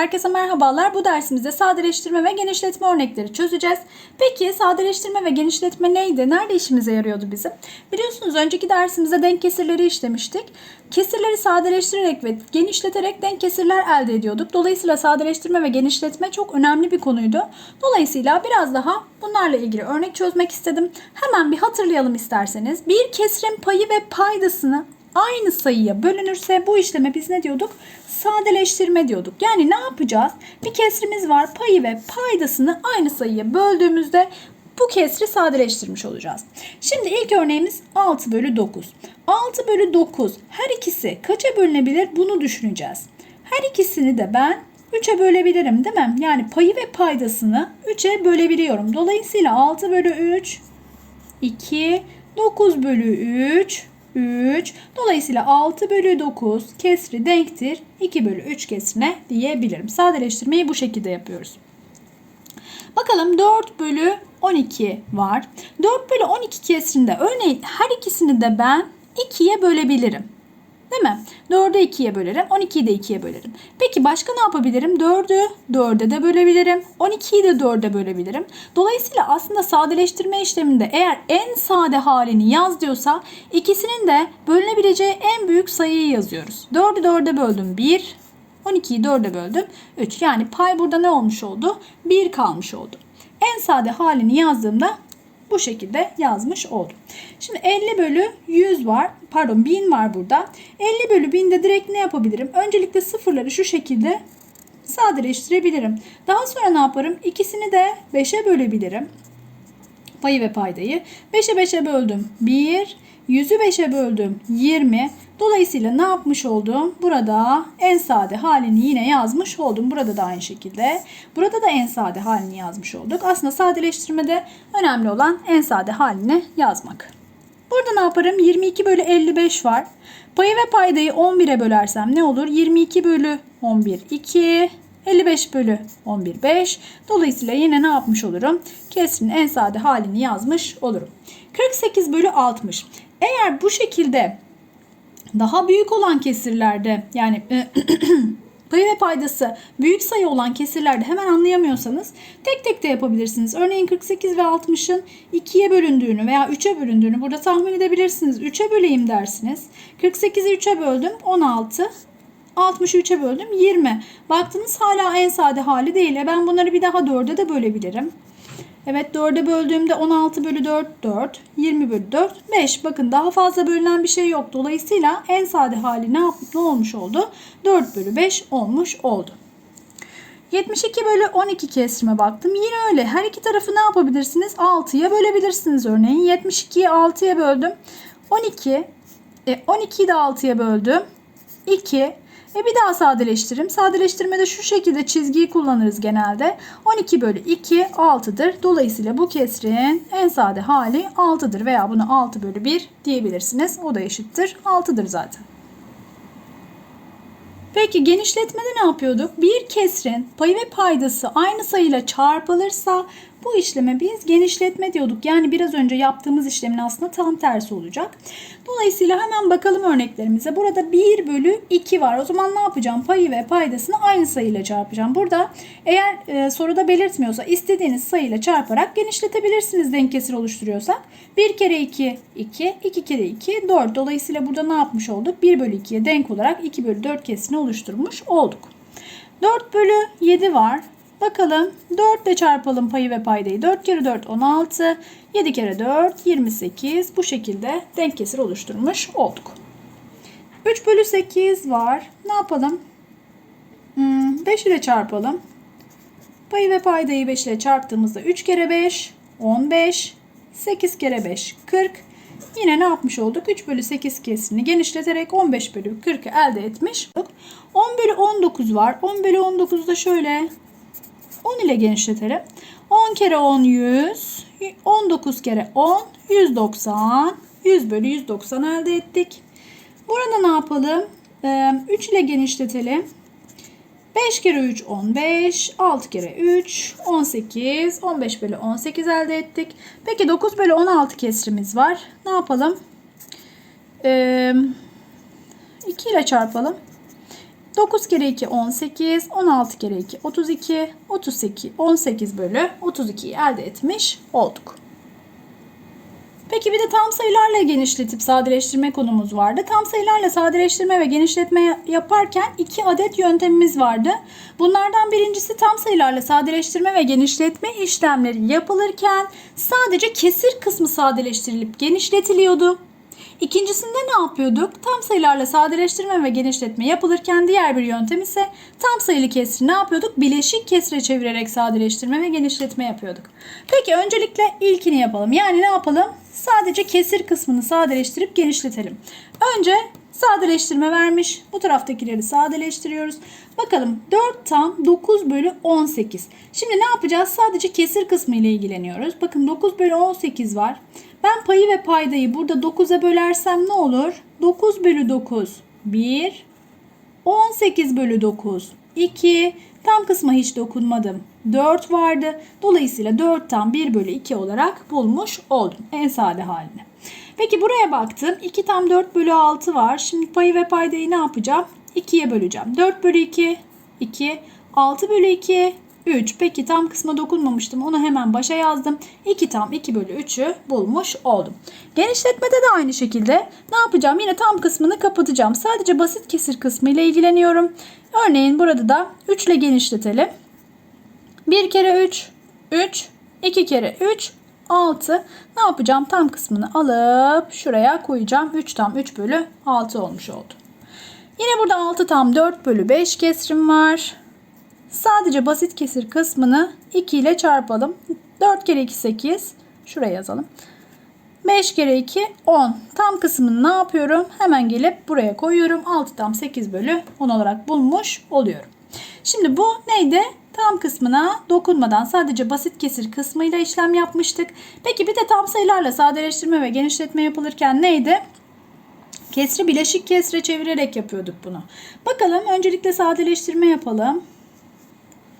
Herkese merhabalar. Bu dersimizde sadeleştirme ve genişletme örnekleri çözeceğiz. Peki sadeleştirme ve genişletme neydi? Nerede işimize yarıyordu bizim? Biliyorsunuz önceki dersimizde denk kesirleri işlemiştik. Kesirleri sadeleştirerek ve genişleterek denk kesirler elde ediyorduk. Dolayısıyla sadeleştirme ve genişletme çok önemli bir konuydu. Dolayısıyla biraz daha bunlarla ilgili örnek çözmek istedim. Hemen bir hatırlayalım isterseniz. Bir kesirin payı ve paydasını aynı sayıya bölünürse bu işleme biz ne diyorduk? Sadeleştirme diyorduk. Yani ne yapacağız? Bir kesrimiz var. Payı ve paydasını aynı sayıya böldüğümüzde bu kesri sadeleştirmiş olacağız. Şimdi ilk örneğimiz 6 bölü 9. 6 bölü 9 her ikisi kaça bölünebilir bunu düşüneceğiz. Her ikisini de ben 3'e bölebilirim değil mi? Yani payı ve paydasını 3'e bölebiliyorum. Dolayısıyla 6 bölü 3 2 9 bölü 3 3. Dolayısıyla 6 bölü 9 kesri denktir. 2 bölü 3 kesrine diyebilirim. Sadeleştirmeyi bu şekilde yapıyoruz. Bakalım 4 bölü 12 var. 4 bölü 12 kesrinde örneğin her ikisini de ben 2'ye bölebilirim. Değil mi? 4'ü 2'ye bölerim. 12'yi de 2'ye bölerim. Peki başka ne yapabilirim? 4'ü 4'e de bölebilirim. 12'yi de 4'e bölebilirim. Dolayısıyla aslında sadeleştirme işleminde eğer en sade halini yaz diyorsa ikisinin de bölünebileceği en büyük sayıyı yazıyoruz. 4'ü 4'e böldüm 1. 12'yi 4'e böldüm 3. Yani pay burada ne olmuş oldu? 1 kalmış oldu. En sade halini yazdığımda bu şekilde yazmış oldum. Şimdi 50 bölü 100 var. Pardon 1000 var burada. 50 bölü 1000'de direkt ne yapabilirim? Öncelikle sıfırları şu şekilde sadeleştirebilirim. Daha sonra ne yaparım? İkisini de 5'e bölebilirim. Payı ve paydayı. 5'e 5'e böldüm. 1. 100'ü 5'e böldüm. 20. Dolayısıyla ne yapmış oldum? Burada en sade halini yine yazmış oldum. Burada da aynı şekilde. Burada da en sade halini yazmış olduk. Aslında sadeleştirmede önemli olan en sade halini yazmak. Burada ne yaparım? 22 bölü 55 var. Payı ve paydayı 11'e bölersem ne olur? 22 bölü 11 2. 55 bölü 11 5. Dolayısıyla yine ne yapmış olurum? Kesrin en sade halini yazmış olurum. 48 bölü 60. Eğer bu şekilde daha büyük olan kesirlerde yani payı ve paydası büyük sayı olan kesirlerde hemen anlayamıyorsanız tek tek de yapabilirsiniz. Örneğin 48 ve 60'ın 2'ye bölündüğünü veya 3'e bölündüğünü burada tahmin edebilirsiniz. 3'e böleyim dersiniz. 48'i 3'e böldüm 16. 60'ı 3'e böldüm 20. Baktınız hala en sade hali değil. E ben bunları bir daha 4'e de bölebilirim. Evet 4'e böldüğümde 16 bölü 4 4. 20 bölü 4 5. Bakın daha fazla bölünen bir şey yok. Dolayısıyla en sade hali ne, yap ne olmuş oldu? 4 bölü 5 olmuş oldu. 72 bölü 12 kesrime baktım. Yine öyle. Her iki tarafı ne yapabilirsiniz? 6'ya bölebilirsiniz örneğin. 72'yi 6'ya böldüm. 12. E, 12'yi de 6'ya böldüm. 2. E bir daha sadeleştiririm. Sadeleştirmede şu şekilde çizgiyi kullanırız genelde. 12 bölü 2 6'dır. Dolayısıyla bu kesrin en sade hali 6'dır veya bunu 6 bölü 1 diyebilirsiniz. O da eşittir. 6'dır zaten. Peki genişletmede ne yapıyorduk? Bir kesrin payı ve paydası aynı sayıyla çarpılırsa bu işleme biz genişletme diyorduk. Yani biraz önce yaptığımız işlemin aslında tam tersi olacak. Dolayısıyla hemen bakalım örneklerimize. Burada 1 bölü 2 var. O zaman ne yapacağım? Payı ve paydasını aynı sayıyla çarpacağım. Burada eğer e, soruda belirtmiyorsa istediğiniz sayıyla çarparak genişletebilirsiniz denk kesir oluşturuyorsak. 1 kere 2 2, 2 kere 2 4. Dolayısıyla burada ne yapmış olduk? 1 bölü 2'ye denk olarak 2 bölü 4 kesirini oluşturmuş olduk. 4 bölü 7 var. Bakalım 4 ile çarpalım payı ve paydayı. 4 kere 4 16. 7 kere 4 28. Bu şekilde denk kesir oluşturmuş olduk. 3 bölü 8 var. Ne yapalım? 5 ile çarpalım. Payı ve paydayı 5 ile çarptığımızda 3 kere 5 15. 8 kere 5 40. Yine ne yapmış olduk? 3 bölü 8 kesrini genişleterek 15 bölü 40'ı elde etmiş olduk. 10 bölü 19 var. 10 bölü 19'da şöyle 10 ile genişletelim. 10 kere 10 100. 19 kere 10 190. 100 bölü 190 elde ettik. Burada ne yapalım? 3 ile genişletelim. 5 kere 3 15. 6 kere 3 18. 15 bölü 18 elde ettik. Peki 9 bölü 16 kesrimiz var. Ne yapalım? 2 ile çarpalım. 9 kere 2 18, 16 kere 2 32, 38, 18 bölü 32'yi elde etmiş olduk. Peki bir de tam sayılarla genişletip sadeleştirme konumuz vardı. Tam sayılarla sadeleştirme ve genişletme yaparken iki adet yöntemimiz vardı. Bunlardan birincisi tam sayılarla sadeleştirme ve genişletme işlemleri yapılırken sadece kesir kısmı sadeleştirilip genişletiliyordu. İkincisinde ne yapıyorduk? Tam sayılarla sadeleştirme ve genişletme yapılırken diğer bir yöntem ise tam sayılı kesri ne yapıyorduk? Bileşik kesre çevirerek sadeleştirme ve genişletme yapıyorduk. Peki öncelikle ilkini yapalım. Yani ne yapalım? Sadece kesir kısmını sadeleştirip genişletelim. Önce sadeleştirme vermiş. Bu taraftakileri sadeleştiriyoruz. Bakalım 4 tam 9 bölü 18. Şimdi ne yapacağız? Sadece kesir kısmı ile ilgileniyoruz. Bakın 9 bölü 18 var. Ben payı ve paydayı burada 9'a bölersem ne olur? 9 bölü 9 1 18 bölü 9 2 tam kısma hiç dokunmadım. 4 vardı. Dolayısıyla 4 tam 1 bölü 2 olarak bulmuş oldum. En sade halini. Peki buraya baktım. 2 tam 4 bölü 6 var. Şimdi payı ve paydayı ne yapacağım? 2'ye böleceğim. 4 bölü 2 2 6 bölü 2 3. Peki tam kısma dokunmamıştım. Onu hemen başa yazdım. 2 tam 2 bölü 3'ü bulmuş oldum. Genişletmede de aynı şekilde ne yapacağım? Yine tam kısmını kapatacağım. Sadece basit kesir kısmı ile ilgileniyorum. Örneğin burada da 3 ile genişletelim. 1 kere 3 3 2 kere 3 6 ne yapacağım? Tam kısmını alıp şuraya koyacağım. 3 tam 3 bölü 6 olmuş oldu. Yine burada 6 tam 4 bölü 5 kesrim var. Sadece basit kesir kısmını 2 ile çarpalım. 4 kere 2 8. Şuraya yazalım. 5 kere 2 10. Tam kısmını ne yapıyorum? Hemen gelip buraya koyuyorum. 6 tam 8 bölü 10 olarak bulmuş oluyorum. Şimdi bu neydi? Tam kısmına dokunmadan sadece basit kesir kısmıyla işlem yapmıştık. Peki bir de tam sayılarla sadeleştirme ve genişletme yapılırken neydi? Kesri bileşik kesre çevirerek yapıyorduk bunu. Bakalım öncelikle sadeleştirme yapalım.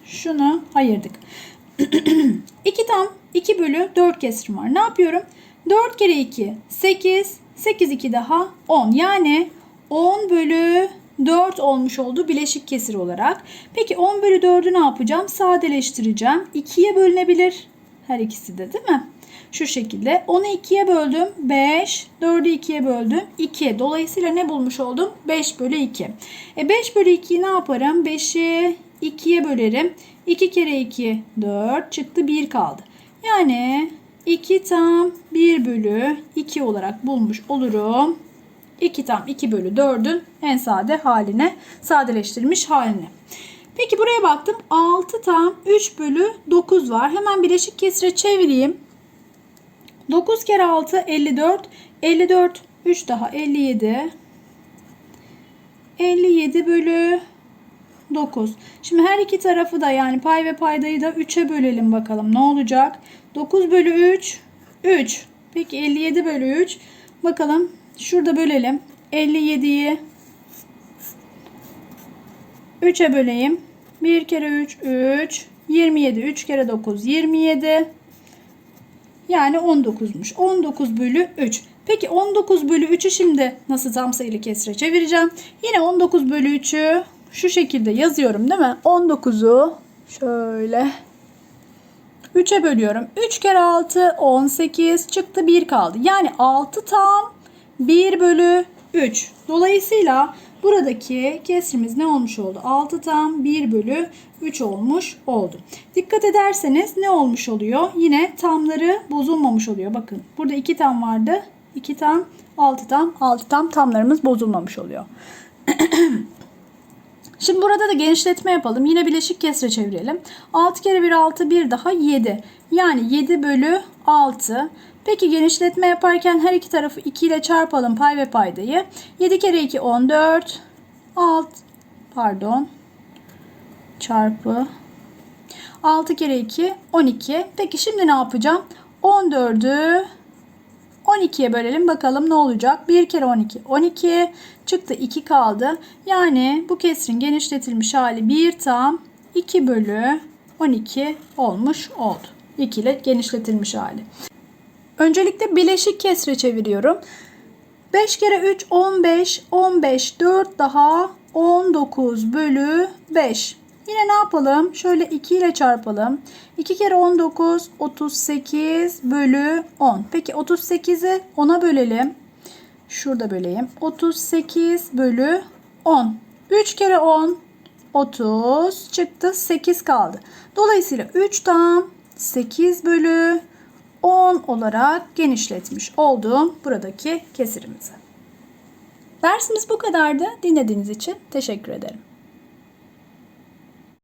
Şunu ayırdık. 2 tam 2 bölü 4 kesrim var. Ne yapıyorum? 4 kere 2 8. 8 2 daha 10. Yani 10 bölü 4 olmuş oldu bileşik kesir olarak. Peki 10 bölü 4'ü ne yapacağım? Sadeleştireceğim. 2'ye bölünebilir. Her ikisi de değil mi? Şu şekilde. 10'u 2'ye böldüm. 5. 4'ü 2'ye böldüm. 2. Dolayısıyla ne bulmuş oldum? 5 bölü 2. E 5 bölü 2'yi ne yaparım? 5'i 2'ye bölerim. 2 kere 2 4 çıktı 1 kaldı. Yani 2 tam 1 bölü 2 olarak bulmuş olurum. 2 tam 2 bölü 4'ün en sade haline sadeleştirilmiş haline. Peki buraya baktım 6 tam 3 bölü 9 var. Hemen bileşik kesire çevireyim. 9 kere 6 54. 54 3 daha 57. 57 bölü 9. Şimdi her iki tarafı da yani pay ve paydayı da 3'e bölelim bakalım ne olacak. 9 bölü 3 3. Peki 57 bölü 3. Bakalım şurada bölelim. 57'yi 3'e böleyim. 1 kere 3 3. 27 3 kere 9 27. Yani 19'muş. 19 bölü 3. Peki 19 bölü 3'ü şimdi nasıl tam sayılı kesre çevireceğim? Yine 19 bölü 3'ü şu şekilde yazıyorum değil mi? 19'u şöyle 3'e bölüyorum. 3 kere 6 18 çıktı 1 kaldı. Yani 6 tam 1 bölü 3. Dolayısıyla buradaki kesrimiz ne olmuş oldu? 6 tam 1 bölü 3 olmuş oldu. Dikkat ederseniz ne olmuş oluyor? Yine tamları bozulmamış oluyor. Bakın burada 2 tam vardı. 2 tam 6 tam 6 tam tamlarımız bozulmamış oluyor. Şimdi burada da genişletme yapalım. Yine bileşik kesre çevirelim. 6 kere 1 6 1 daha 7. Yani 7 bölü 6. Peki genişletme yaparken her iki tarafı 2 ile çarpalım pay ve paydayı. 7 kere 2 14. 6 pardon çarpı 6 kere 2 12. Peki şimdi ne yapacağım? 14'ü 12'ye bölelim bakalım ne olacak. 1 kere 12 12 çıktı 2 kaldı. Yani bu kesrin genişletilmiş hali 1 tam 2 bölü 12 olmuş oldu. 2 ile genişletilmiş hali. Öncelikle bileşik kesre çeviriyorum. 5 kere 3 15 15 4 daha 19 bölü 5. Yine ne yapalım? Şöyle 2 ile çarpalım. 2 kere 19 38 bölü 10. Peki 38'i 10'a bölelim. Şurada böleyim. 38 bölü 10. 3 kere 10 30 çıktı 8 kaldı. Dolayısıyla 3 tam 8 bölü 10 olarak genişletmiş oldum buradaki kesirimizi. Dersimiz bu kadardı. Dinlediğiniz için teşekkür ederim.